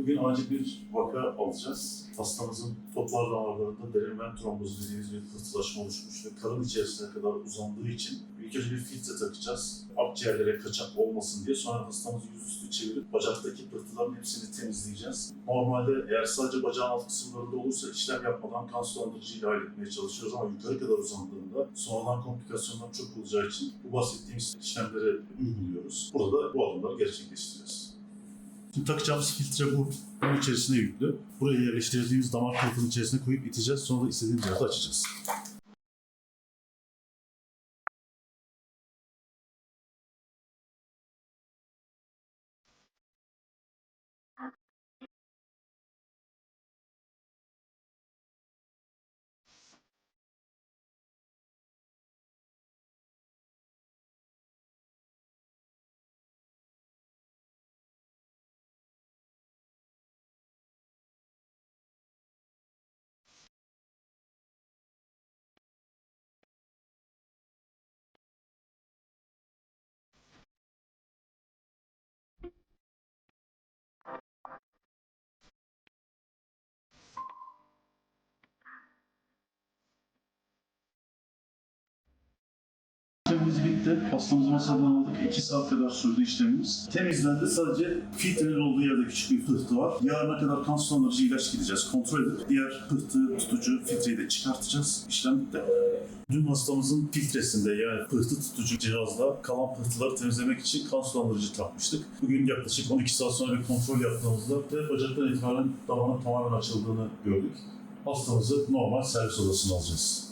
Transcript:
Bugün acil bir vaka alacağız. Hastamızın toplar damarlarında derin ven dediğimiz bir pıhtılaşma oluşmuş ve karın içerisine kadar uzandığı için ilk önce bir filtre takacağız. Akciğerlere kaçak olmasın diye sonra hastamızı yüzüstü çevirip bacaktaki pıhtıların hepsini temizleyeceğiz. Normalde eğer sadece bacağın alt kısımlarında olursa işlem yapmadan kan sulandırıcıyla halletmeye çalışıyoruz ama yukarı kadar uzandığında sonradan komplikasyonlar çok olacağı için bu bahsettiğimiz işlemleri uyguluyoruz. Burada da bu adımları gerçekleştireceğiz. Şimdi takacağımız filtre bu. Bunun içerisine yüklü. Buraya yerleştirdiğimiz damar kılıfının içerisine koyup iteceğiz. Sonra da istediğimiz yerde açacağız. Bitti. Hastamızı masadan aldık. 2 saat kadar sürdü işlemimiz. Temizlendi. Sadece filtrenin olduğu yerde küçük bir pıhtı var. Yarına kadar kan ilaç gideceğiz. Kontrol edip diğer pıhtı, tutucu, filtreyi de çıkartacağız. İşlem bitti. Dün hastamızın filtresinde yani pıhtı tutucu cihazla kalan pıhtıları temizlemek için kan sulandırıcı takmıştık. Bugün yaklaşık 12 saat sonra bir kontrol yaptığımızda ve bacaktan itibaren damarın tamamen açıldığını gördük. Hastamızı normal servis odasına alacağız.